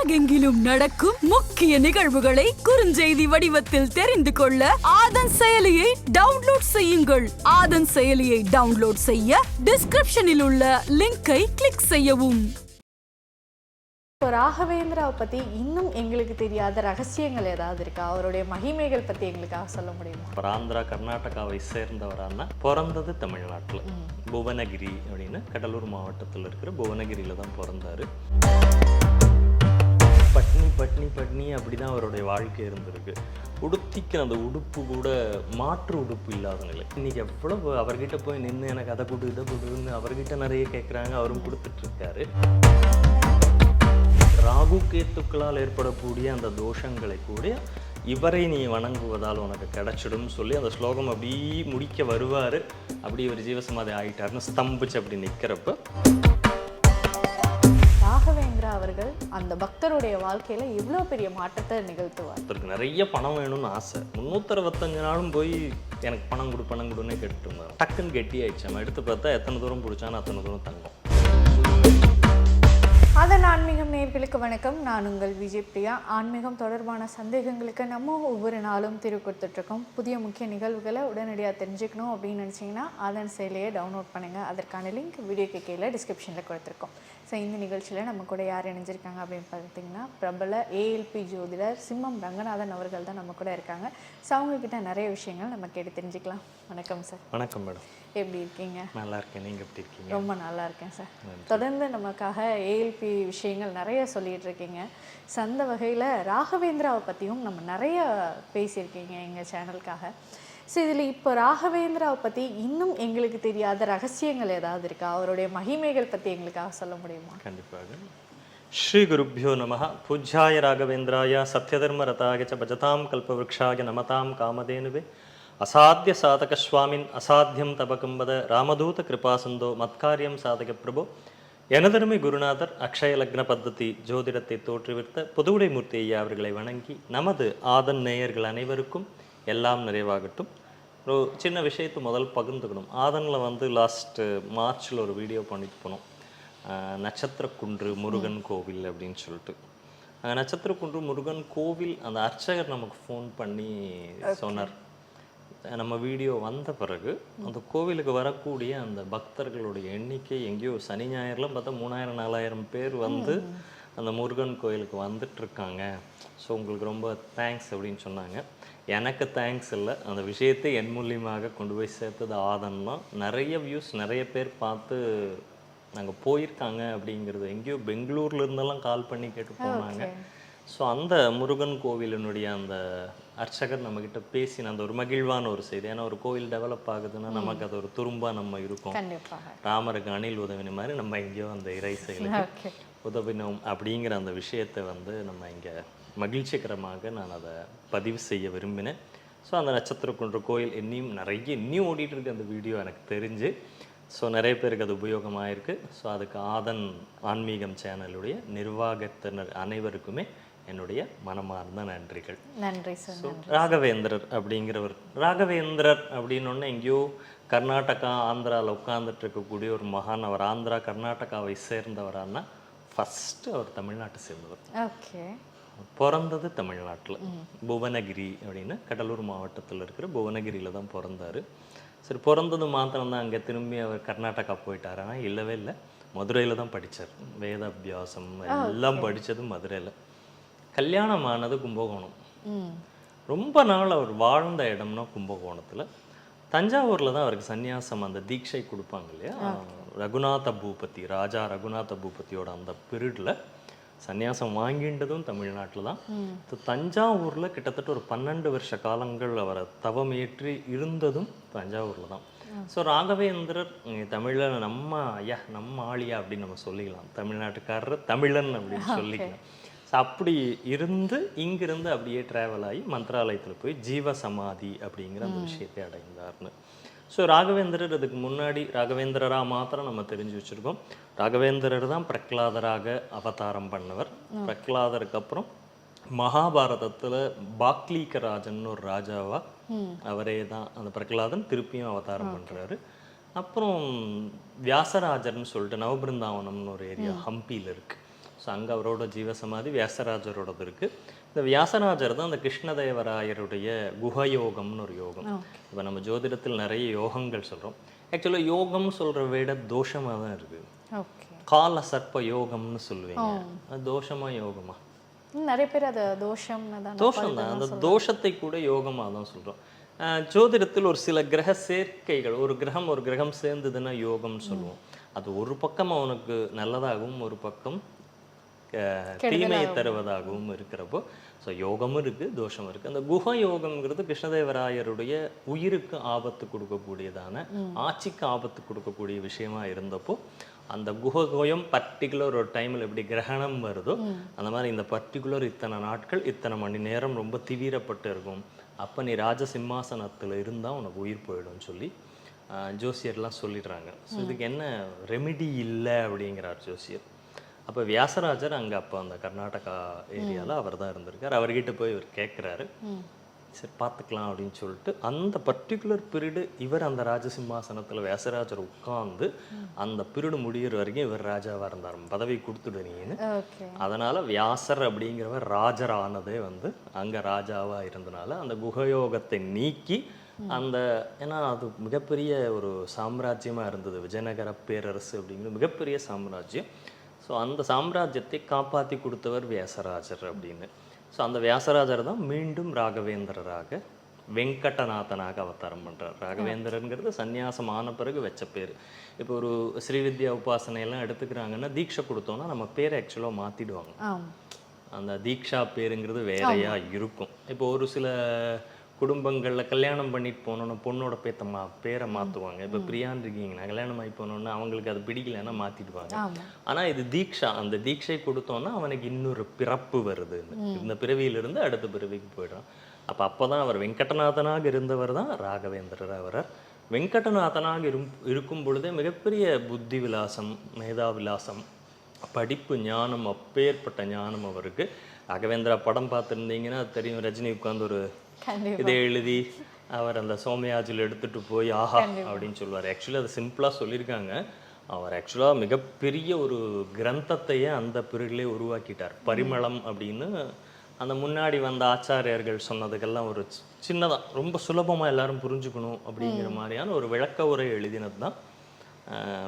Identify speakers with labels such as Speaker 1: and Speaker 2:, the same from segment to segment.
Speaker 1: உலகெங்கிலும் நடக்கும் முக்கிய நிகழ்வுகளை குறுஞ்செய்தி வடிவத்தில் தெரிந்து கொள்ள ஆதன் செயலியை டவுன்லோட் செய்யுங்கள். ஆதன் செயலியை டவுன்லோட் செய்ய டிஸ்கிரிப்ஷனில் உள்ள லிங்கை கிளிக் செய்யவும்.
Speaker 2: இப்போ ராகவேந்திராவை பற்றி இன்னும் எங்களுக்கு தெரியாத ரகசியங்கள் ஏதாவது இருக்கா? அவருடைய மகிமைகள் பற்றி எங்களுக்காக சொல்ல முடியுமா?
Speaker 3: அப்புறம் ஆந்திரா கர்நாடகாவை சேர்ந்தவரான பிறந்தது தமிழ்நாட்டில். புவனகிரி அப்படின்னு கடலூர் மாவட்டத்தில் இருக்கிற புவனகிரியில தான் பிறந்தாரு. பட்னி பட்னி பட்னி அப்படிதான் அவருடைய வாழ்க்கை இருந்திருக்கு. உடுத்திக்க அந்த உடுப்பு கூட மாற்று உடுப்பு இல்லாத நிலை. எவ்வளோ அவர்கிட்ட போய் நின்று எனக்கு அதை கொடு இதை கொடுன்னு அவர்கிட்ட நிறைய கேட்குறாங்க அவரும் கொடுத்துட்ருக்காரு. ராகு கேத்துக்களால் ஏற்படக்கூடிய அந்த தோஷங்களை கூட இவரை நீ வணங்குவதால் உனக்கு கிடைச்சிடும் சொல்லி அந்த ஸ்லோகம் அப்படி முடிக்க வருவார். அப்படி ஒரு ஜீவசமாதி ஆகிட்டாருன்னு ஸ்தம்பிச்சு அப்படி நிற்கிறப்ப
Speaker 2: அவர்கள் அந்த பக்தருடைய வாழ்க்கையில இவ்வளோ பெரிய மாற்றத்தை நிகழ்த்துவார்.
Speaker 3: ஒருத்தருக்கு நிறைய பணம் வேணும்னு ஆசை. முந்நூற்றறுபத்தஞ்சு நாளும் போய் எனக்கு பணம் கொடு பணம் கொடுன்னே கேட்டுட்டு டக்குன்னு கெட்டி ஆயிடுச்சு நம்ம எடுத்து பார்த்தா எத்தனை தூரம் பிடிச்சானோ அத்தனை தூரம் தங்கம்.
Speaker 2: அதன் ஆன்மீகம் நேர்களுக்கு வணக்கம். நான் உங்கள் விஜய் பிரியா. ஆன்மீகம் தொடர்பான சந்தேகங்களுக்கு நம்ம ஒவ்வொரு நாளும் தீர்வு கொடுத்துட்ருக்கோம். புதிய முக்கிய நிகழ்வுகளை உடனடியாக தெரிஞ்சுக்கணும் அப்படின்னு நினச்சிங்கன்னா அதன் செயலியை டவுன்லோட் பண்ணுங்கள் அதற்கான லிங்க் வீடியோக்கு கீழே டிஸ்கிரிப்ஷனில் கொடுத்துருக்கோம். ஸோ இந்த நிகழ்ச்சியில் நம்ம கூட யார் இணைஞ்சிருக்காங்க அப்படின்னு பார்த்தீங்கன்னா பிரபல ஏஎல்பி ஜோதிடர் சிம்மம் ரங்கநாதன் அவர்கள் தான் நம்ம கூட இருக்காங்க. ஸோ அவங்கக்கிட்ட நிறைய விஷயங்கள் நம்ம கேட்டு தெரிஞ்சுக்கலாம். வணக்கம் சார்
Speaker 3: வணக்கம் மேடம்
Speaker 2: எப்படி இருக்கீங்க?
Speaker 3: நல்லா இருக்கேன் நீங்கள் எப்படி இருக்கீங்க?
Speaker 2: ரொம்ப நல்லா இருக்கேன் சார் தொடர்ந்து நமக்காக ஏஎல்பி விஷயங்கள் நிறைய சொல்லிட்டு இருக்கீங்க. ஸோ அந்த வகையில் ராகவேந்திராவை பற்றியும் நம்ம நிறைய பேசியிருக்கீங்க எங்கள் சேனலுக்காக. ஸோ இதில் இப்போ ராகவேந்திராவை பற்றி இன்னும் எங்களுக்கு தெரியாத ரகசியங்கள் ஏதாவது இருக்கா? அவருடைய மகிமைகள் பற்றி எங்களுக்காக சொல்ல முடியுமா?
Speaker 3: கண்டிப்பாக. ஸ்ரீ குருப்பியோ நம பூஜ்யாய ராகவேந்திராய சத்யதர்ம ரதாய ச பஜதாம் கல்பவருஷாய நமதாம் காமதேனுவே. அசாத்திய சாதக சுவாமின் அசாத்தியம் தபகம்பத ராமதூத கிருபாசந்தோ மத்காரியம் சாதக பிரபு எனதருமை குருநாதர் அக்ஷய லக்ன பத்ததி ஜோதிடத்தை தோற்றுவித்த புதுவுடை மூர்த்தி ஐயா அவர்களை வணங்கி நமது ஆதன் நேயர்கள் அனைவருக்கும் எல்லாம் நிறைவாகட்டும். ஒரு சின்ன விஷயத்தை முதல் பகிர்ந்துக்கணும். ஆதனில் வந்து லாஸ்ட்டு மார்ச்சில் ஒரு வீடியோ பண்ணிட்டு போனோம். ஆஹ் நட்சத்திரக்குன்று முருகன் கோவில் அப்படின்னு சொல்லிட்டு. ஆஹ் நட்சத்திரக்குன்று முருகன் கோவில் அந்த அர்ச்சகர் நமக்கு ஃபோன் பண்ணி சொன்னார். நம்ம வீடியோ வந்த பிறகு அந்த கோவிலுக்கு வரக்கூடிய அந்த பக்தர்களுடைய எண்ணிக்கை எங்கேயோ சனி ஞாயிறுலாம் பார்த்தா மூணாயிரம் நாலாயிரம் பேர் வந்து அந்த முருகன் கோயிலுக்கு வந்துட்டு இருக்காங்க ஸோ உங்களுக்கு ரொம்ப தேங்க்ஸ் அப்படின்னு சொன்னாங்க. எனக்கு தேங்க்ஸ் இல்லை. அந்த விஷயத்தை என் மூலியமாக கொண்டு போய் சேர்த்தது ஆதன் தான். நிறைய வியூஸ் நிறைய பேர் பார்த்து நாங்கள் போயிருக்காங்க அப்படிங்கிறது எங்கேயோ பெங்களூர்ல இருந்தெல்லாம் கால் பண்ணி கேட்டு போனாங்க. ஸோ அந்த முருகன் கோவிலினுடைய அந்த அர்ச்சகர் நம்மக்கிட்ட பேசின அந்த ஒரு மகிழ்வான ஒரு செய்தி. ஏன்னா ஒரு கோவில் டெவலப் ஆகுதுன்னா நமக்கு அது ஒரு துரும்பா நம்ம இருக்கோம். ராமருக்கு அணில் உதவின மாதிரி நம்ம எங்கேயோ அந்த இறை செயலுக்கு உதவினோம் அப்படிங்கிற அந்த விஷயத்தை வந்து நம்ம இங்கே மகிழ்ச்சிகரமாக நான் அதை பதிவு செய்ய விரும்பினேன். ஸோ அந்த நட்சத்திரக்குன்ற கோயில் இன்னியும் நிறைய இன்னியும் ஓடிட்டு இருக்கு அந்த வீடியோ எனக்கு தெரிஞ்சு. ஸோ நிறைய பேருக்கு அது உபயோகமாக இருக்கு ஸோ அதுக்கு ஆதன் ஆன்மீகம் சேனலுடைய நிர்வாகத்தினர் அனைவருக்குமே என்னுடைய மனமார்ந்த நன்றிகள்.
Speaker 2: நன்றி சார்
Speaker 3: ராகவேந்திரர் அப்படிங்கிறவர் ராகவேந்திரர் அப்படின்னு எங்கேயோ கர்நாடகா ஆந்திராவில் உட்கார்ந்துட்டு இருக்கக்கூடிய ஒரு மகான். அவர் ஆந்திரா கர்நாடகாவை சேர்ந்தவரானா ஃபஸ்ட்டு அவர் தமிழ்நாட்டை சேர்ந்தவர்.
Speaker 2: ஓகே.
Speaker 3: பிறந்தது தமிழ்நாட்டில். புவனகிரி அப்படின்னு கடலூர் மாவட்டத்தில் இருக்கிற புவனகிரியில் தான் பிறந்தாரு. சரி பிறந்தது மாத்திரம் தான் அங்கே திரும்பி அவர் கர்நாடகா போயிட்டாரா. இல்லவே இல்லை. மதுரையில் தான் படித்தார் வேத அபியாசம் எல்லாம் படித்தது மதுரையில். கல்யாணம் ஆனது கும்பகோணம் ரொம்ப நாள் அவர் வாழ்ந்த இடம்னா கும்பகோணத்தில். தஞ்சாவூரில் தான் அவருக்கு சந்நியாசம் அந்த தீட்சை கொடுப்பாங்க இல்லையா? ரகுநாத பூபதி ராஜா ரகுநாத பூபதியோட அந்த பீரியடில் சந்நியாசம் வாங்கின்றதும் தமிழ்நாட்டில் தான். தஞ்சாவூரில் கிட்டத்தட்ட ஒரு பன்னெண்டு வருஷ காலங்கள் அவரை தவமேற்றி இருந்ததும் தஞ்சாவூரில் தான். ஸோ ராகவேந்திரர் தமிழில் நம்ம ஐயா நம்ம ஆளியா அப்படின்னு நம்ம சொல்லிக்கலாம். தமிழ்நாட்டுக்காரர் தமிழன் அப்படின்னு சொல்லிக்கலாம். ஸோ அப்படி இருந்து இங்கிருந்து அப்படியே ட்ராவல் ஆகி மந்திராலயத்தில் போய் ஜீவ சமாதி அப்படிங்கிற அந்த விஷயத்தை அடைந்தார்னு. ஸோ ராகவேந்திரர் அதுக்கு முன்னாடி ராகவேந்திரரா மாத்திரம் நம்ம தெரிஞ்சு வச்சிருக்கோம். ராகவேந்திரர் தான் பிரகலாதராக அவதாரம் பண்ணவர். பிரகலாதருக்கு அப்புறம் மகாபாரதத்துல பாக்லீகராஜன் ஒரு ராஜாவா அவரே தான் அந்த பிரகலாதன் திருப்பியும் அவதாரம் பண்றாரு. அப்புறம் வியாசராஜர்னு சொல்லிட்டு நவபிருந்தாவனம்னு ஒரு ஏரியா ஹம்பியில் இருக்கு. ஸோ அங்கே அவரோட ஜீவசமாதி வியாசராஜரோடது இருக்குது இந்த வியாசராஜர் தான் அந்த கிருஷ்ணதேவராயருடைய குஹயோகம்னு ஒரு யோகம். இப்போ நம்ம ஜோதிடத்தில் நிறைய யோகங்கள் சொல்கிறோம் ஆக்சுவலாக யோகம் சொல்கிற விட தோஷமாக தான் இருக்குது கால சர்ப்ப யோகம்னு சொல்லுவீங்க. அது தோஷமா யோகமா?
Speaker 2: நிறைய பேர் அதை தோஷம்னு தான்
Speaker 3: தோஷம் தான். அந்த தோஷத்தை கூட யோகமாக தான் சொல்கிறோம் ஜோதிடத்தில் ஒரு சில கிரக சேர்க்கைகள் ஒரு கிரகம் ஒரு கிரகம் சேர்ந்ததுன்னா யோகம்னு சொல்லுவோம். அது ஒரு பக்கம் அவனுக்கு நல்லதாகவும் ஒரு பக்கம் தீமையை தருவதாகவும் இருக்கிறப்போ ஸோ யோகமும் இருக்கு தோஷம் இருக்கு. அந்த குஹ யோகம்ங்கிறது கிருஷ்ணதேவராயருடைய உயிருக்கு ஆபத்து கொடுக்கக்கூடியதான ஆட்சிக்கு ஆபத்து கொடுக்கக்கூடிய விஷயமா இருந்தப்போ அந்த குஹகோயம் பர்டிகுலர் ஒரு டைமில் எப்படி கிரகணம் வருதோ அந்த மாதிரி இந்த பர்டிகுலர் இத்தனை நாட்கள் இத்தனை மணி நேரம் ரொம்ப தீவிரப்பட்டு இருக்கும். அப்போ நீ ராஜ சிம்மாசனத்தில் இருந்தால் உனக்கு உயிர் போயிடும்னு சொல்லி ஆஹ், ஜோசியர்லாம் சொல்லிடுறாங்க. ஸோ இதுக்கு என்ன ரெமிடி இல்லை அப்படிங்கிறார் ஜோசியர். அப்போ வியாசராஜர் அங்கே அப்போ அந்த கர்நாடகா ஏரியாவில் அவர் தான் இருந்திருக்கார். அவர்கிட்ட போய் இவர் கேட்குறாரு சரி பார்த்துக்கலாம் அப்படின்னு சொல்லிட்டு அந்த பர்டிகுலர் பீரியடு இவர் அந்த ராஜசிம்மாசனத்தில் வியாசராஜர் உட்கார்ந்து அந்த பீரியடு முடியிற வரைக்கும் இவர் ராஜாவாக இருந்தார். பதவி கொடுத்துடுனீன்னு
Speaker 2: ஓகே.
Speaker 3: அதனால வியாசர் அப்படிங்கிறவர் ராஜர் ஆனதே வந்து அங்க ராஜாவா இருந்தனால அந்த குகயோகத்தை நீக்கி அந்த ஏன்னா அது மிகப்பெரிய ஒரு சாம்ராஜ்யமா இருந்தது. விஜயநகர பேரரசு அப்படிங்கிற மிகப்பெரிய சாம்ராஜ்யம். ஸோ அந்த சாம்ராஜ்யத்தை காப்பாத்தி கொடுத்தவர் வியாசராஜர் அப்படின்னு. ஸோ அந்த வியாசராஜர் தான் மீண்டும் ராகவேந்திரராக வெங்கடநாதனாக அவதாரம் பண்றார். ராகவேந்திரங்கிறது சந்நியாசம் ஆன பிறகு வச்ச பேர். இப்போ ஒரு ஸ்ரீவித்யா உபாசனை எல்லாம் எடுத்துக்கிறாங்கன்னா தீட்சை கொடுத்தோம்னா நம்ம பேரை ஆக்சுவலாக மாத்திடுவாங்க.
Speaker 2: ஆம்.
Speaker 3: அந்த தீக்ஷா பேருங்கிறது வேறையா இருக்கும். இப்போ ஒரு சில குடும்பங்கள்ல கல்யாணம் பண்ணிட்டு போனோன்னா பொண்ணோட பேத்த மா பேரை மாத்துவாங்க. இப்போ பிரியான் இருக்கீங்கன்னா கல்யாணம் ஆகி போனோன்னா அவங்களுக்கு அது பிடிக்கலைன்னா மாத்திடுவாங்க.
Speaker 2: ஆமா.
Speaker 3: ஆனா இது தீக்ஷா அந்த தீட்சை கொடுத்தோம்னா அவனுக்கு இன்னொரு பிறப்பு வருது இந்த பிறவியிலிருந்து அடுத்த பிறவிக்கு போயிடுறான். அப்ப அப்பதான் அவர் வெங்கடநாதனாக இருந்தவர் தான் ராகவேந்திரர் அவரர். வெங்கடநாதனாக இரும் இருக்கும் பொழுதே மிகப்பெரிய புத்தி விலாசம் மேதா விலாசம் படிப்பு ஞானம் அப்பேற்பட்ட ஞானம் அவருக்கு. ராகவேந்திரா படம் பார்த்துருந்தீங்கன்னா தெரியும். ரஜினி உட்கார்ந்து ஒரு இதை எழுதி அவர் அந்த சோமயாஜில் எடுத்துட்டு போய் ஆஹா அப்படின்னு சொல்லுவார். ஆக்சுவலி அதை சிம்பிளாக சொல்லியிருக்காங்க. அவர் ஆக்சுவலாக மிகப்பெரிய ஒரு கிரந்தத்தையே அந்த பிரிவிலே உருவாக்கிட்டார். பரிமளம் அப்படின்னு. அந்த முன்னாடி வந்த ஆச்சாரியர்கள் சொன்னதுக்கெல்லாம் ஒரு சி- சின்னதா ரொம்ப சுலபமா எல்லாரும் புரிஞ்சுக்கணும் அப்படிங்கிற மாதிரியான ஒரு விளக்க உரை எழுதினது தான்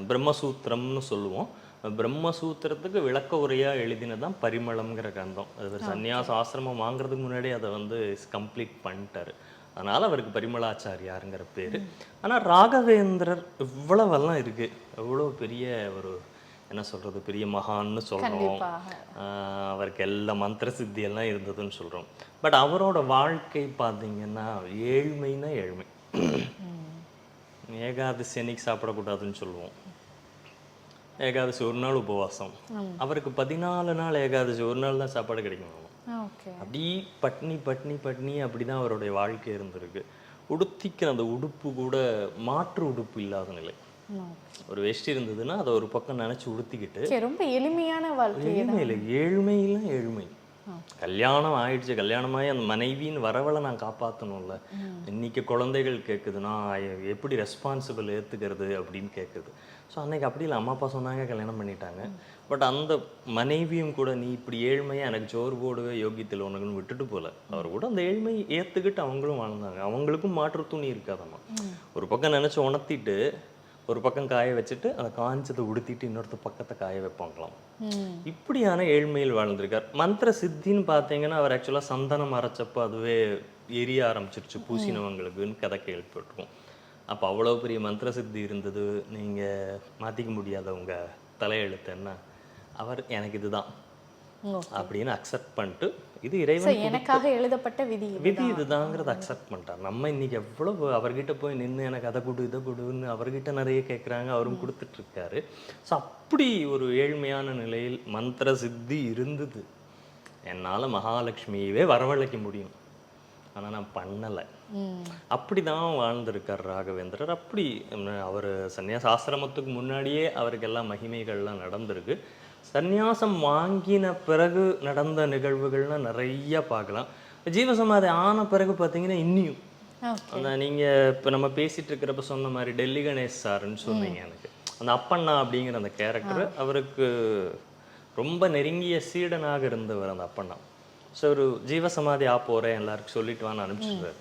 Speaker 3: பிரம்மசூத்திரம்னு சொல்லுவோம். பிரம்மசூத்திரத்துக்கு விளக்க உரையா எழுதினது தான் பரிமளம்ங்கிற கிரந்தம் அது ஒரு சந்நியாச ஆசிரமம் வாங்குறதுக்கு முன்னாடி அதை வந்து கம்ப்ளீட் பண்ணிட்டாரு. அதனால அவருக்கு பரிமளாச்சாரியாருங்கிற பேரு. ஆனா ராகவேந்திரர் இவ்வளவெல்லாம் இருக்கு. எவ்வளோ பெரிய ஒரு என்ன சொல்றது பெரிய மகான்னு ஆஹ் அவருக்கு எல்லா மந்திர சித்தி எல்லாம் இருந்ததுன்னு சொல்றோம். பட் அவரோட வாழ்க்கை பார்த்தீங்கன்னா ஏழ்மைன்னா ஏழ்மை. ஏகாதசி அன்னைக்கு சாப்பிடக்கூடாதுன்னு சொல்லுவோம். ஏகாதசி ஒரு நாள் உபவாசம். அவருக்கு பதினாலு நாள் ஏகாதசி ஒரு நாள் தான் சாப்பாடு கிடைக்கும். அப்படி பட்னி பட்னி பட்னி அப்படிதான் அவருடைய வாழ்க்கை இருந்திருக்கு. உடுத்திக்கிற அந்த உடுப்பு கூட மாற்று உடுப்பு இல்லாத நிலை. ஒரு வேஷ்டி இருந்ததுன்னா அதை ஒரு பக்கம் நினைச்சு உடுத்திக்கிட்டு
Speaker 2: ரொம்ப எளிமையான வாழ்க்கை
Speaker 3: ஏழ்மையில ஏழ்மையில ஏழ்மை. கல்யாணம் ஆயிடுச்சு கல்யாணமாயி அந்த மனைவியின் வரவலை நான் காப்பாற்றணும்ல இன்னைக்கு குழந்தைகள் கேட்குதுன்னா எப்படி ரெஸ்பான்சிபிள் ஏத்துக்கிறது? அப்படின்னு கேட்குது ஸோ அன்னைக்கு அப்படி இல்லை அம்மா அப்பா சொன்னாங்க கல்யாணம் பண்ணிட்டாங்க. பட் அந்த மனைவியும் கூட நீ இப்படி ஏழ்மையாக எனக்கு சோறு போடுவே யோகியத்தில் உனக்குன்னு விட்டுட்டு போல. அவர் கூட அந்த ஏழ்மை ஏத்துக்கிட்டு அவங்களும் வாழ்ந்தாங்க. அவங்களுக்கும் மாற்று துணி இருக்காதம்மா ஒரு பக்கம் நினைச்சு உணர்த்திட்டு ஒரு பக்கம் காய வச்சுட்டு அதை காஞ்சதை உடுத்திட்டு இன்னொருத்த பக்கத்தை காய வைப்பாங்களாம். இப்படியான ஏழ்மையில் வாழ்ந்திருக்கார். மந்திர சித்தின்னு பார்த்தீங்கன்னா அவர் ஆக்சுவலாக சந்தனம் அரைச்சப்போ அதுவே எரிய ஆரம்பிச்சிருச்சு. பூசினவங்களுக்குன்னு கதை கேள்விப்பட்டிருக்கோம். அப்போ அவ்வளோ பெரிய மந்திர சித்தி இருந்தது. நீங்கள் மாற்றிக்க முடியாத உங்க தலையெழுத்து என்ன? அவர் எனக்கு இதுதான். அப்படின்னு அக்செப்ட் பண்ணிட்டு இது இறைவன்
Speaker 2: எனக்காக எழுதப்பட்ட விதி.
Speaker 3: விதி இதுதாங்கிறத அக்செப்ட் பண்ணிட்டார். நம்ம இன்னைக்கு எவ்வளவு அவர்கிட்ட போய் நின்று எனக்கு அதை கொடு இதை கொடுன்னு அவர்கிட்ட நிறைய கேட்குறாங்க அவரும் கொடுத்துட்டு இருக்காரு ஸோ அப்படி ஒரு ஏழ்மையான நிலையில் மந்திர சித்தி இருந்தது. என்னால் மகாலட்சுமியவே வரவழைக்க முடியும். ஆனா நான் பண்ணலை. அப்படிதான் வாழ்ந்திருக்கார் ராகவேந்திரர். அப்படி அவர் சன்னியாச ஆசிரமத்துக்கு முன்னாடியே அவருக்கு எல்லாம் மகிமைகள்லாம் நடந்திருக்கு. சந்நியாசம் வாங்கின பிறகு நடந்த நிகழ்வுகள்னா நிறைய பார்க்கலாம். ஜீவசமாதி ஆன பிறகு பார்த்தீங்கன்னா இன்னியும். அந்த நீங்க இப்ப நம்ம பேசிட்டு இருக்கிறப்ப சொன்ன மாதிரி டெல்லி கணேஷ் சார்ன்னு சொன்னீங்க எனக்கு. அந்த அப்பண்ணா அப்படிங்கிற அந்த கேரக்டர் அவருக்கு ரொம்ப நெருங்கிய சீடனாக இருந்தவர் அந்த அப்பண்ணா. ஸோ ஒரு ஜீவசமாதி ஆ போகிறேன் எல்லாருக்கும் சொல்லிட்டு வான்னு அனுப்பிச்சிடுறாரு.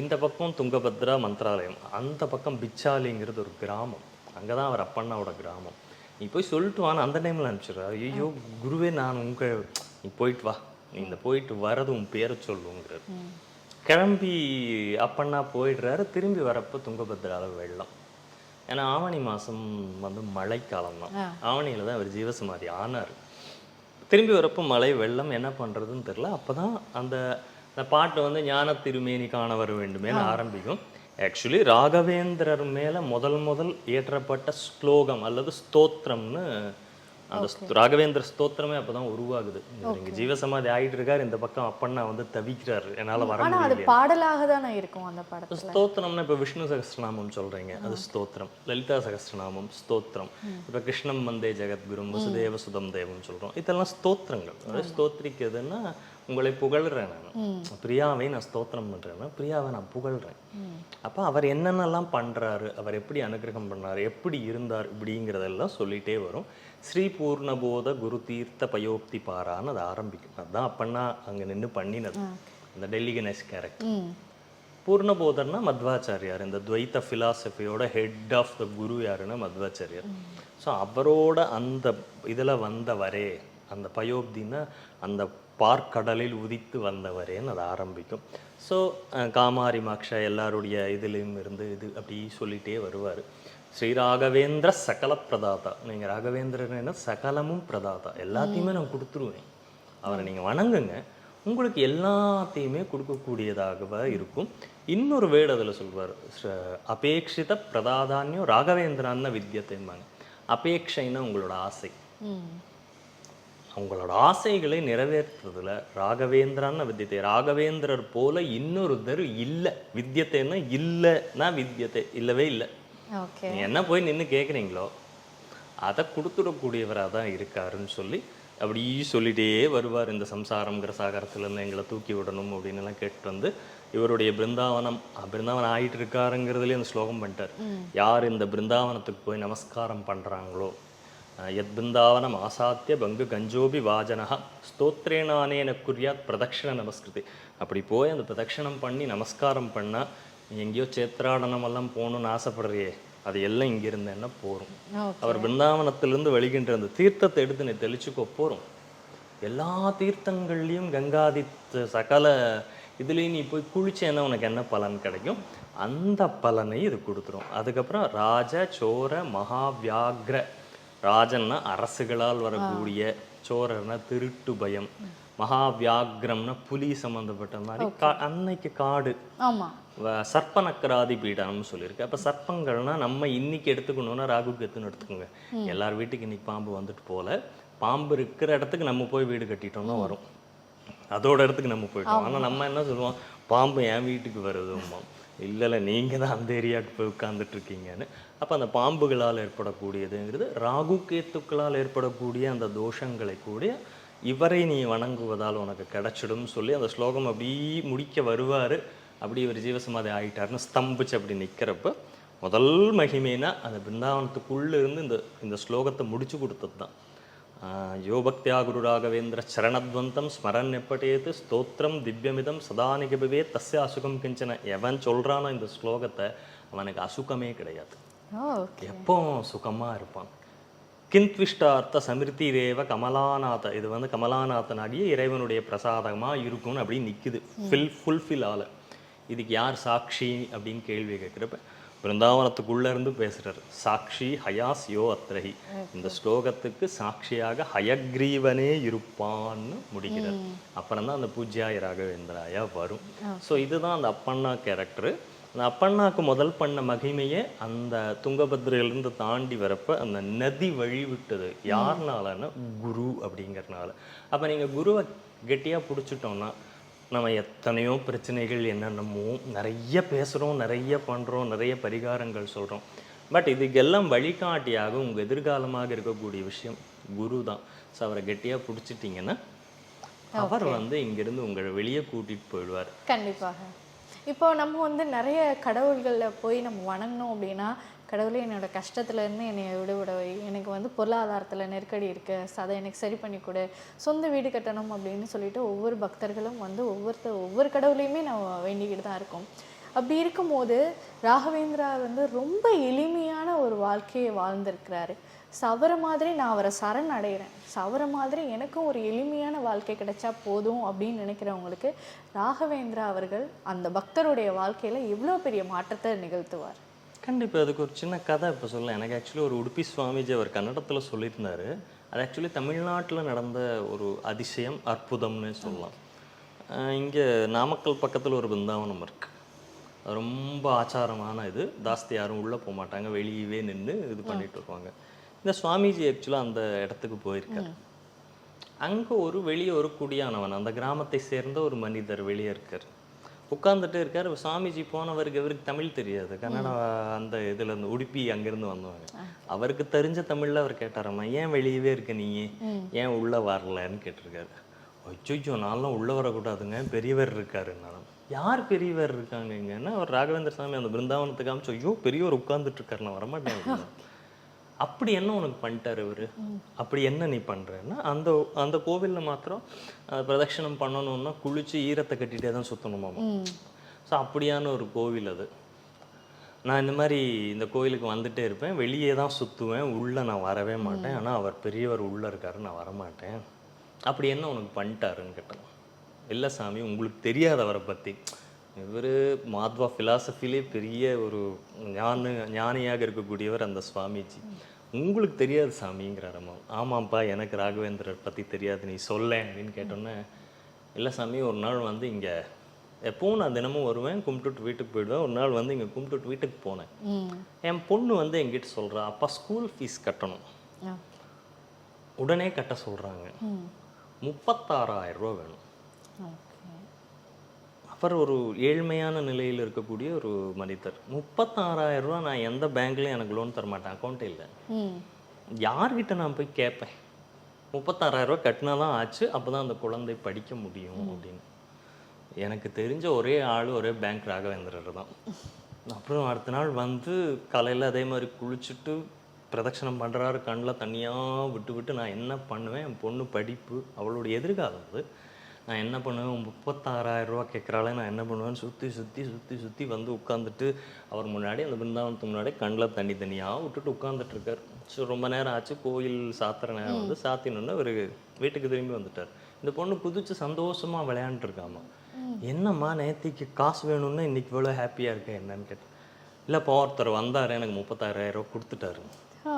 Speaker 3: இந்த பக்கம் துங்கபத்ரா மந்த்ராலயம் அந்த பக்கம் பிச்சாலிங்கிறது ஒரு கிராமம். அங்கே தான் அவர் அப்பண்ணாவோட கிராமம். நீ போய் சொல்லிட்டு வான்னு அந்த டைமில் அனுப்பிச்சிடுறாரு ஐயோ குருவே நான் உங்க நீ போயிட்டு வா. நீ இந்த போயிட்டு வரது உன் பேரை சொல்லுங்கிறார். கிளம்பி அப்பண்ணா போயிடுறாரு. திரும்பி வரப்போ துங்கபத்ரால வெள்ளம். ஏன்னா ஆவணி மாதம் வந்து மழைக்காலம் தான். ஆவணியில் தான் அவர் ஜீவசமாதி ஆனார். திரும்பி வரப்போ மழை வெள்ளம் என்ன பண்ணுறதுன்னு தெரில அப்போ தான் அந்த அந்த பாட்டு வந்து ஞான திருமேனி காண வர வேண்டுமேன்னு ஆரம்பிக்கும். ஆக்சுவலி ராகவேந்திரர் மேலே முதல் முதல் இயற்றப்பட்ட ஸ்லோகம் அல்லது ஸ்தோத்திரம்னு அந்த ராகவேந்திர ஸ்தோத்திரமே அப்பதான் உருவாகுது. இங்க ஜீவசமாதி ஆயிட்டு இருக்காரு இந்த பக்கம் அப்பண்ணா வந்து தவிக்கிறாரு. என்னால வர முடியல
Speaker 2: பாடலாக தானே இருக்கும் அந்த படத்துல?
Speaker 3: ஸ்தோத்திரம்னா இப்போ விஷ்ணு சகஸ்ரநாமம் சொல்றீங்க. அது ஸ்தோத்திரம். லலிதா சகஸ்ரநாமம் ஸ்தோத்திரம். இப்போ கிருஷ்ணம் வந்தே ஜெகத்குரும் வசுதேவ சுதம் தேவம் சொல்றோம். இதெல்லாம் ஸ்தோத்திரங்கள். ஸ்தோத்திரிக்கிறதுன்னா உங்களை புகழ்றேன் நான். பிரியாவை நான் ஸ்தோத்திரம் பண்றேன்னா பிரியாவை நான் புகழ்றேன். அப்போ அவர் என்னென்னலாம் பண்றாரு அவர் எப்படி அனுகிரகம் பண்ணாரு எப்படி இருந்தார் இப்படிங்கிறதெல்லாம் சொல்லிட்டே வரும். ஸ்ரீ பூர்ணபோத குரு தீர்த்த பயோக்தி பாரான்னு அது ஆரம்பிக்கும். அதுதான் அப்பன்னா அங்க நின்னு பண்ணினது. அந்த டெல்லி கணேஷ் கேரக்டர் பூர்ணபோதர்னா மத்வாச்சாரியார். இந்த துவைத்த ஃபிலாசபியோட ஹெட் ஆஃப் த குரு யாருன்னா மத்வாச்சாரியார். ஸோ அவரோட அந்த இதில் வந்தவரே அந்த பயோப்தின்னா அந்த பார்க்கடலில் உதித்து வந்தவரேன்னு அது ஆரம்பிக்கும். ஸோ காமாரி மாக்ஷா எல்லாருடைய இதுலேயும் இருந்து இது அப்படி சொல்லிட்டே வருவார். ஸ்ரீ ராகவேந்திர சகல பிரதாதா. நீங்கள் ராகவேந்திரன் சகலமும் பிரதாதா. எல்லாத்தையுமே நான் கொடுத்துருவேன். அவரை நீங்கள் வணங்குங்க. உங்களுக்கு எல்லாத்தையுமே கொடுக்கக்கூடியதாகவா இருக்கும். இன்னொரு வேர்டு அதில் சொல்வார் அபேட்சித பிரதாதான்யம் ராகவேந்திரான்னு வித்தியத்தைம்பாங்க அபேட்சைன்னா உங்களோட ஆசை.
Speaker 2: ம்.
Speaker 3: உங்களோட ஆசைகளை நிறைவேற்றுறதுல ராகவேந்திரான்னு வித்தியத்தை ராகவேந்திரர் போல இன்னொருத்தர் இல்லை. வித்தியத்தைன்னா இல்லைன்னா வித்தியத்தை இல்லவே இல்லை. நீங்க என்ன போய் நின்று கேட்குறீங்களோ அதை கொடுத்துடக்கூடியவராக தான் இருக்காருன்னு சொல்லி அப்படி சொல்லிட்டே வருவார் இந்த சம்சாரம்ங்கிற சாகரத்துலேருந்து எங்களை தூக்கி விடணும் அப்படின்னு எல்லாம் கேட்டு வந்து இவருடைய பிருந்தாவனம் பிருந்தாவனம் ஆயிட்டு இருக்காருங்கிறதுலேயே அந்த ஸ்லோகம் பண்ணிட்டார். யார் இந்த பிருந்தாவனத்துக்கு போய் நமஸ்காரம் பண்ணுறாங்களோ யத் பிருந்தாவனம் ஆசாத்திய பங்கு கஞ்சோபி வாஜனஹா ஸ்தோத்ரேனானேன குறியாத் பிரதட்சிண நமஸ்கிருதி. அப்படி போய் அந்த பிரதட்சணம் பண்ணி நமஸ்காரம் பண்ணா நீ எங்கேயோ சேத்ராடனம் எல்லாம் போகணும்னு ஆசைப்படுறியே அது எல்லாம் இங்க இருந்தேன்னா
Speaker 2: ஓகே.
Speaker 3: அவர் பிருந்தாவனத்திலிருந்து வெளிகின்ற அந்த தீர்த்தத்தை எடுத்து நீ தெளிச்சுக்கோ போரும் எல்லா தீர்த்தங்கள்லையும் கங்காதி த- சகல இதுலேயும் நீ போய் குளிச்சேன்னா உனக்கு என்ன பலன் கிடைக்கும்? அந்த பலனை இது கொடுத்துரும். அதுக்கப்புறம் ராஜ சோர மகாவியாக்ர. ராஜன்னா அரசுகளால் வரக்கூடிய சோரர்னா திருட்டு பயம். மகாவியாக்ரம்னா புலி சம்பந்தப்பட்ட மாதிரி கா- அன்னைக்கு காடு. சர்ப்பநக்கராதி பீடம்னு சொல்லியிருக்கு. அப்போ சர்ப்பங்கள்னா நம்ம இன்னைக்கு எடுத்துக்கணும்னா ராகு கத்துன்னு எடுத்துக்கோங்க. எல்லார் வீட்டுக்கு இன்னைக்கு பாம்பு வந்துட்டு போல பாம்பு இருக்கிற இடத்துக்கு நம்ம போய் வீடு கட்டிட்டோம்னா வரும். அதோட இடத்துக்கு நம்ம போயிட்டோம். ஆனா நம்ம என்ன சொல்லுவோம்? பாம்பு என் வீட்டுக்கு வருதுமா இல்லை இல்லை நீங்கள் தான் அந்த ஏரியாவுக்கு போய் உட்கார்ந்துட்டு இருக்கீங்கன்னு. அப்போ அந்த பாம்புகளால் ஏற்படக்கூடியதுங்கிறது ராகு கேத்துக்களால் ஏற்படக்கூடிய அந்த தோஷங்களை கூட இவரை நீ வணங்குவதால் உனக்கு கிடைச்சிடும்னு சொல்லி அந்த ஸ்லோகம் அப்படி முடிக்க வருவார். அப்படி இவர் ஜீவசமாதி ஆயிட்டாருன்னு ஸ்தம்பிச்சு அப்படி நிற்கிறப்ப முதல் மகிமைனா அந்த பிருந்தாவனத்துக்குள்ளே இருந்து இந்த இந்த ஸ்லோகத்தை முடிச்சு கொடுத்தது தான் யோ பக்தியா குரு ராகவேந்திர சரணத்வந்தம் ஸ்மரன் எப்பட்டேத்து ஸ்தோத்திரம் திவ்யமிதம் சதா நிகபவே தஸ்ய அசுகம் கிஞ்சன. எவன் சொல்றானோ இந்த ஸ்லோகத்தை அவனுக்கு அசுகமே கிடையாது. எப்போ சுகமா இருப்பான்? கிந்த்விஷ்டார்த்த சமிருதி தேவ கமலாநாத. இது வந்து கமலாநாதனாகிய இறைவனுடைய பிரசாதமா இருக்கும்னு அப்படி நிக்குது. ஃபில் ஃபுல்ஃபில் ஆல இதுக்கு யார் சாட்சி அப்படின்னு கேள்வி கேட்குறப்ப பிருந்தாவனத்துக்குள்ள இருந்து பேசுறாரு. சாட்சி ஹயாஸ் யோ அத்ரஹி. இந்த ஸ்லோகத்துக்கு சாட்சியாக ஹயக்ரீவனே இருப்பான்னு முடிக்கிறார். அப்புறம் தான் அந்த பூஜ்யாய ராகவேந்திராயா வரும். ஸோ இதுதான் அந்த அப்பண்ணா கேரக்டரு அப்பண்ணாக்கு முதல் பண்ண மகிமையே அந்த துங்கபத்ரையிலிருந்து தாண்டி வரப்ப அந்த நதி வழி விட்டது யாருனாலன்னா குரு அப்படிங்கறனால. அப்ப நீங்க குருவை கெட்டியா பிடிச்சிட்டோம்னா நம்ம எத்தனையோ பிரச்சனைகள் என்னென்னமோ நிறைய பேசுறோம் நிறைய பண்றோம் நிறைய பரிகாரங்கள் சொல்றோம். பட் இதுக்கெல்லாம் வழிகாட்டியாக உங்க எதிர்காலமாக இருக்கக்கூடிய விஷயம் குரு தான். ஸோ அவரை கெட்டியா பிடிச்சிட்டிங்கன்னா அவர் வந்து இங்கிருந்து உங்களை வெளியே கூட்டிட்டு போயிடுவார்.
Speaker 2: கண்டிப்பாக. இப்போ நம்ம வந்து நிறைய கடவுள்களில் போய் நம்ம வணங்கணும் அப்படின்னா கடவுளே என்னோட கஷ்டத்துலேருந்து என்னை விடுவிட வை எனக்கு வந்து பொருளாதாரத்தில் நெருக்கடி இருக்குது ஸோ அதை எனக்கு சரி பண்ணி கொடு. சொந்த வீடு கட்டணும் அப்படின்னு சொல்லிட்டு ஒவ்வொரு பக்தர்களும் வந்து ஒவ்வொருத்த ஒவ்வொரு கடவுளையுமே நம்ம வேண்டிக்கிட்டு தான் இருக்கோம். அப்படி இருக்கும்போது ராகவேந்திரா வந்து ரொம்ப எளிமையான ஒரு வாழ்க்கையை வாழ்ந்திருக்கிறாரு. ஸோ அவரை மாதிரி நான் அவரை சரண் அடைகிறேன் ஸோ அவரை மாதிரி எனக்கும் ஒரு எளிமையான வாழ்க்கை கிடைச்சா போதும் அப்படின்னு நினைக்கிறவங்களுக்கு ராகவேந்திரா அவர்கள் அந்த பக்தருடைய வாழ்க்கையில் எவ்வளோ பெரிய மாற்றத்தை நிகழ்த்துவார்?
Speaker 3: கண்டிப்பாக அதுக்கு ஒரு சின்ன கதை இப்போ சொல்ல எனக்கு ஆக்சுவலி ஒரு உடுப்பி சுவாமிஜி அவர் கன்னடத்தில் சொல்லியிருந்தாரு. அது ஆக்சுவலி தமிழ்நாட்டில் நடந்த ஒரு அதிசயம் அற்புதம்னு சொல்லலாம். இங்கே நாமக்கல் பக்கத்தில் ஒரு பிருந்தாவனம் இருக்கு. அது ரொம்ப ஆச்சாரமான இது. ஜாஸ்தி யாரும் உள்ளே போக மாட்டாங்க. வெளியவே நின்று இது பண்ணிட்டு வருவாங்க. இந்த சுவாமிஜி ஆக்சுவலாக அந்த இடத்துக்கு போயிருக்காரு. அங்கே ஒரு வெளியே ஒரு குடியானவன் அந்த கிராமத்தை சேர்ந்த ஒரு மனிதர் வெளியே இருக்கார். உட்கார்ந்துட்டு இருக்கார். சாமிஜி போனவருக்கு இவருக்கு தமிழ் தெரியாது. கன்னடா அந்த இதுல இருந்து உடுப்பி அங்கிருந்து வந்தவங்க அவருக்கு தெரிஞ்ச தமிழ்ல அவர் கேட்டாராம்மா ஏன் வெளியவே இருக்க நீ ஏன் உள்ள வரலன்னு கேட்டிருக்காரு. அச்சோ நான்லாம் உள்ள வரக்கூடாதுங்க. பெரியவர் இருக்காரு நானும். யார் பெரியவர் இருக்காங்க இங்கன்னா அவர் ராகவேந்திர சாமி அந்த பிருந்தாவனத்துக்கு காமிச்சு ஐயோ பெரியவர் உட்கார்ந்துட்டு இருக்காரு நான் வரமாட்டேன். அப்படி என்ன உனக்கு பண்ணிட்டாரு இவரு? அப்படி என்ன நீ பண்றேன்னா அந்த அந்த கோவில்ல மாத்திரம் பிரதட்சணம் பண்ணணும்னா குளிச்சு ஈரத்தை கட்டிட்டே தான் சுத்தணுமாமா ஸோ அப்படியான ஒரு கோவில் அது. நான் இந்த மாதிரி இந்த கோயிலுக்கு வந்துட்டே இருப்பேன். வெளியே தான் சுற்றுவேன் உள்ளே நான் வரவே மாட்டேன். ஆனால் அவர் பெரியவர் உள்ளே இருக்காரு. நான் வரமாட்டேன். அப்படி என்ன உனக்கு பண்ணிட்டாருன்னு கேட்டேன். இல்லை சாமி உங்களுக்கு தெரியாது அவரை பற்றி இவர் மாத்வா ஃபிலாசபிலே பெரிய ஒரு ஞான ஞானியாக இருக்கக்கூடியவர் அந்த சுவாமிஜி. உங்களுக்கு தெரியாது சாமிங்கிறாரம்மா ஆமாம்ப்பா எனக்கு ராகவேந்திரர் பற்றி தெரியாது நீ சொல்லேன் அப்படின்னு கேட்டோன்னே இல்லை சாமி ஒரு நாள் வந்து இங்கே எப்பவும் நான் தினமும் வருவேன் கும்பிட்டுட்டு வீட்டுக்கு போயிடுவேன். ஒரு நாள் வந்து இங்கே கும்பிட்டுட்டு வீட்டுக்கு போனேன். என் பொண்ணு வந்து என்கிட்ட சொல்கிறா அப்பா ஸ்கூல் ஃபீஸ் கட்டணும். உடனே கட்ட சொல்கிறாங்க முப்பத்தாறாயிரம் ரூபா வேணும். அவர் ஒரு ஏழ்மையான நிலையில் இருக்கக்கூடிய ஒரு மனிதர். முப்பத்தாறாயிரம் ரூபா நான் எந்த பேங்க்லையும் எனக்கு லோன் தர மாட்டேன் அக்கௌண்ட்டே இல்லை யார்கிட்ட நான் போய் கேட்பேன் முப்பத்தாறாயிரம் ரூபா கட்டினா தான் ஆச்சு அப்போ தான் அந்த குழந்தை படிக்க முடியும் அப்படின்னு. எனக்கு தெரிஞ்ச ஒரே ஆள் ஒரே பேங்க் ராகவேந்திரர் தான். அப்புறம் அடுத்த நாள் வந்து காலையில் அதே மாதிரி குளிச்சுட்டு பிரதட்சணம் பண்ணுறாரு கண்ணில் தனியாக விட்டு விட்டு நான் என்ன பண்ணுவேன்? என் பொண்ணு படிப்பு அவளோட எதிர்காலம் அது. நான் என்ன பண்ணுவேன் முப்பத்தாறாயிரம் ரூபா கேட்குறாளே நான் என்ன பண்ணுவேன்னு சுற்றி சுற்றி சுற்றி சுற்றி வந்து உட்காந்துட்டு அவர் முன்னாடி அந்த பிருந்தாவனத்துக்கு முன்னாடி கண்ணில் தண்ணி தனியாக விட்டுட்டு உட்காந்துட்டு இருக்கார் ஸோ ரொம்ப நேரம் ஆச்சு. கோயில் சாத்துற நேரம் வந்து சாத்தினோன்னு அவர் வீட்டுக்கு திரும்பி வந்துட்டார். இந்த பொண்ணு குதிச்சு சந்தோஷமாக விளையாண்டுருக்காமா? என்னம்மா நேத்திக்கு காசு வேணும்னா இன்னைக்கு இவ்வளோ ஹாப்பியாக இருக்க? என்னன்னு கேட்டேன் இல்லைப்பா ஒருத்தர் வந்தார் எனக்கு முப்பத்தாயிரம் ரூபா கொடுத்துட்டாரு.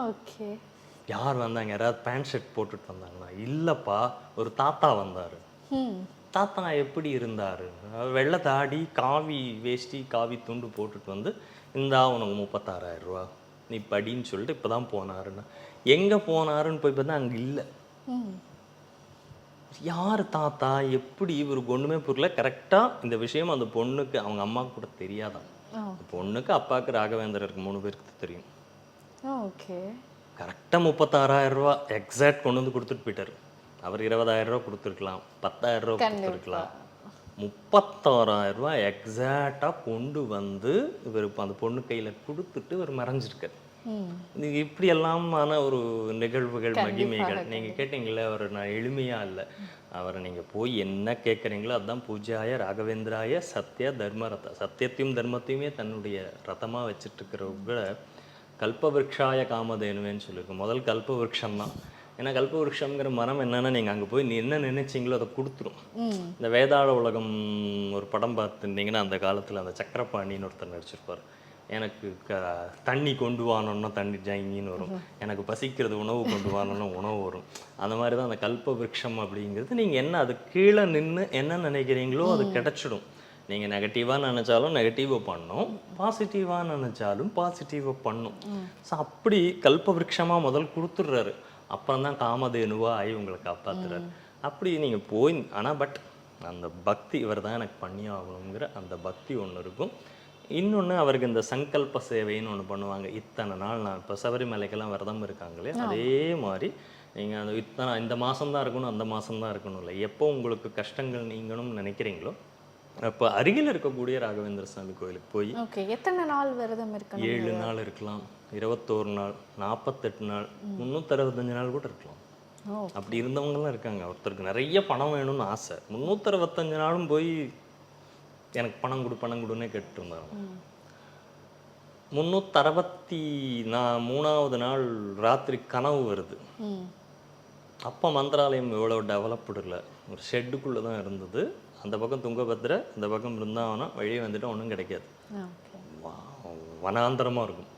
Speaker 2: ஓகே.
Speaker 3: யார் வந்தாங்க? யாராவது பேண்ட் ஷர்ட் போட்டுட்டு வந்தாங்களா? இல்லைப்பா ஒரு தாத்தா வந்தார். தாத்தா எப்படி இருந்தார்? வெள்ளை தாடி காவி வேஷ்டி காவி துண்டு போட்டுட்டு வந்து இந்தா உனக்கு முப்பத்தாறாயிரம் ரூபா நீ படின்னு சொல்லிட்டு இப்போ தான் போனாருன்னா. எங்கே போனாருன்னு போய் பார்த்தா அங்கே இல்லை.
Speaker 2: ம்
Speaker 3: யார் தாத்தா? எப்படி இவருக்கு ஒன்றுமே புரியல. கரெக்டாக இந்த விஷயம் அந்த பொண்ணுக்கு அவங்க அம்மாவுக்கு கூட தெரியாதான் பொண்ணுக்கு அப்பாவுக்கு ராகவேந்திரருக்கு மூணு பேருக்கு தெரியும்.
Speaker 2: ஓகே
Speaker 3: கரெக்டாக முப்பத்தாறாயிரம் ரூபா எக்ஸாக்ட் கொண்டு வந்து கொடுத்துட்டு போயிட்டாரு. அவர் இருபதாயிரம் ரூபா கொடுத்துருக்கலாம் பத்தாயிரம் ரூபா கொடுத்துருக்கலாம். முப்பத்தாறாயிரம் ரூபா எக்ஸாக்டாக கொண்டு வந்து இவர் இப்போ அந்த பொண்ணு கையில் கொடுத்துட்டு இவர் மறைஞ்சிருக்காரு. இது இப்படியெல்லாமான ஒரு நிகழ்வுகள் மகிமைகள் நீங்க கேட்டீங்களே அவர் நான் எளிமையா இல்லை. அவரை நீங்க போய் என்ன கேட்குறீங்களோ அதுதான் பூஜ்யாய ராகவேந்திராய சத்ய தர்ம ரத சத்தியத்தையும் தர்மத்தையுமே தன்னுடைய ரதமா வச்சுட்டு இருக்கிறவங்க கல்பவருஷாய காமதேனுவேன்னு சொல்லியிருக்கு முதல் கல்பவருஷம் தான் ஏன்னா கல்பவருஷம்ங்கிற மரம் என்னன்னா நீங்க அங்க போய் நீ என்ன நினைச்சீங்களோ அதை கொடுத்துரும். இந்த வேதாள உலகம் ஒரு படம் பார்த்துருந்தீங்கன்னா அந்த காலத்துல அந்த சக்கரபாணின்னு ஒருத்தர் நடிச்சிருப்பார். எனக்கு க தண்ணி கொண்டு வானோன்னா தண்ணி ஜங்கின்னு வரும். எனக்கு பசிக்கிறது உணவு கொண்டு வானோன்னா உணவு வரும். அந்த மாதிரி தான் அந்த கல்ப விருட்சம் அப்படிங்கிறது. நீங்கள் என்ன அது கீழே நின்று என்ன நினைக்கிறீங்களோ அது கிடைச்சிடும். நீங்கள் நெகட்டிவாக நினச்சாலும் நெகட்டிவாக பண்ணும். பாசிட்டிவாக நினச்சாலும் பாசிட்டிவாக பண்ணும். ஸோ அப்படி கல்ப விருட்சமாக முதல் கொடுத்துட்றாரு. அப்புறம் தான் காமதேனுவா ஆகி உங்களை காப்பாத்துறாரு. அப்படி நீங்கள் போய் ஆனால் பட் அந்த பக்தி இவர் தான் எனக்கு பண்ணி ஆகணுங்கிற அந்த பக்தி ஒன்று இருக்கும். இன்னொன்று அவருக்கு இந்த சங்கல்ப சேவைன்னு ஒன்று பண்ணுவாங்க. இத்தனை நாள் நான் இப்போ சபரிமலைக்கெல்லாம் விரதம் இருக்காங்களே அதே மாதிரி நீங்கள் அந்த இத்தனை இந்த மாதம் தான் இருக்கணும் அந்த மாதம் தான் இருக்கணும் இல்லை. எப்போ உங்களுக்கு கஷ்டங்கள் நீங்கணும்னு நினைக்கிறீங்களோ அப்போ அருகில் இருக்கக்கூடிய ராகவேந்திர சாமி கோயிலுக்கு போய்
Speaker 2: ஓகே எத்தனை நாள் விரதம் இருக்கணும்
Speaker 3: ஏழு நாள் இருக்கலாம் இருபத்தோரு நாள் நாற்பத்தெட்டு நாள் முந்நூற்றறுபத்தஞ்சு நாள் கூட இருக்கலாம். அப்படி இருந்தவங்கலாம் இருக்காங்க. ஒருத்தருக்கு நிறைய பணம் வேணும்னு ஆசை. முந்நூற்றறுபத்தஞ்சு நாளும் போய் எனக்கு பணம் கொடு பணம் கொடுன்னே கேட்டுட்டு இருந்தாங்க. முந்நூற்றறுபத்தி நான் மூணாவது நாள் ராத்திரி கனவு வருது. அப்போ மந்திராலயம் இவ்வளோ டெவலப்டு இல்லை. ஒரு ஷெட்டுக்குள்ளே தான் இருந்தது. அந்த பக்கம் துங்கபத்ரை இந்த பக்கம் பிருந்தாவனம் வழியே வந்துட்டு ஒன்றும் கிடைக்காது. வனாந்தரமாக இருக்கும்.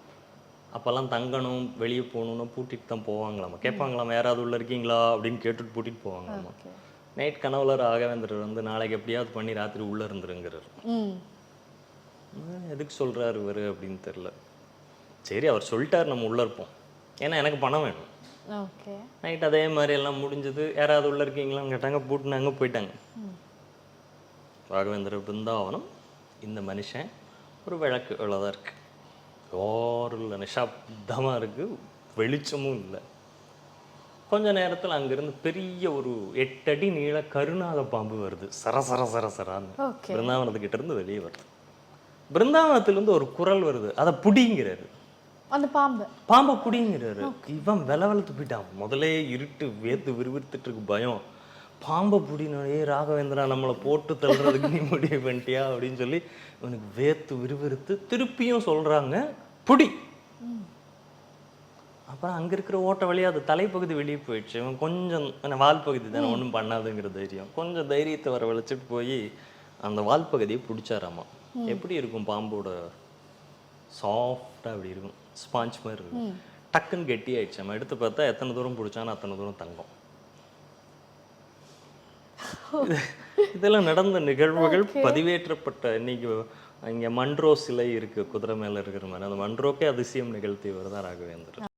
Speaker 3: அப்போல்லாம் தங்கணும் வெளியே போகணுன்னு பூட்டிட்டு தான் போவாங்களாமா? கேட்பாங்களாம் யாராவது உள்ள இருக்கீங்களா? அப்படின்னு கேட்டுட்டு பூட்டிட்டு போவாங்களாமா?
Speaker 2: ஓகே.
Speaker 3: நைட் கனவுல ராகவேந்திரர் வந்து நாளைக்கு எப்படியாவது பண்ணி ராத்திரி உள்ளே இருந்துருங்கிறார். எதுக்கு சொல்கிறாரு இவர் அப்படின்னு தெரில சரி அவர் சொல்லிட்டார் நம்ம உள்ளே இருப்போம். ஏன்னா எனக்கு பணம் வேணும். நைட் அதே மாதிரி எல்லாம் முடிஞ்சது யாராவது உள்ளே இருக்கீங்களான்னு கேட்டாங்க பூட்டினாங்க போயிட்டாங்க. ராகவேந்திர பிருந்தாவனம் இந்த மனுஷன் ஒரு விளக்கு இவ்வளோதான் இருக்கு. யாரும் இல்லை நிஷாப்தமாக இருக்குது வெளிச்சமும் இல்லை. கொஞ்ச நேரத்தில் அங்கிருந்து பெரிய ஒரு எட்டடி நீள கருநாக பாம்பு வருது. சர சர சர சரான்னு. பிருந்தாவனத்துக்கிட்ட இருந்து வெளியே வருது. பிருந்தாவனத்திலிருந்து ஒரு குரல் வருது. அதை புடிங்கிறாரு.
Speaker 2: அந்த பாம்பு.
Speaker 3: பாம்பை புடிங்கிறாரு. இவன் வில வெளுத்து போயிட்டான். முதலே இருட்டு வேத்து விறுவிறுத்துட்டு இருக்கு பயம். பாம்பை புடினே ராகவேந்திரா நம்மளை போட்டு தள்ளுறதுக்கு நீ முடிவு பண்ணிட்டியா? அப்படின்னு சொல்லி இவனுக்கு வேத்து விறுவிறுத்து திருப்பியும் சொல்றாங்க புடி. அப்புறம் அங்க இருக்கிற ஓட்ட வழியா அது தலைப்பகுதி வெளியே போயிடுச்சு. இவன் கொஞ்சம் வால் பகுதி தானே ஒன்றும் பண்ணாதுங்கிற தைரியம். கொஞ்சம் தைரியத்தை வர வளைச்சிட்டு போய் அந்த வால் பகுதியை பிடிச்சாராமா. எப்படி இருக்கும் பாம்போட? சாஃப்டாக அப்படி இருக்கும். ஸ்பாஞ்ச் மாதிரி இருக்கும். டக்குன்னு கெட்டி ஆயிடுச்சு நம்ம எடுத்து பார்த்தா எத்தனை தூரம் பிடிச்சானோ அத்தனை தூரம் தங்கம். இதெல்லாம் நடந்த நிகழ்வுகள் பதிவேற்றப்பட்ட இன்னைக்கு இங்க மன்றோ சிலை இருக்கு குதிரை மேல இருக்கிற மாதிரி. அந்த மன்றோக்கே அதிசயம் நிகழ்த்தியவர் தான் ராகவேந்திரன்.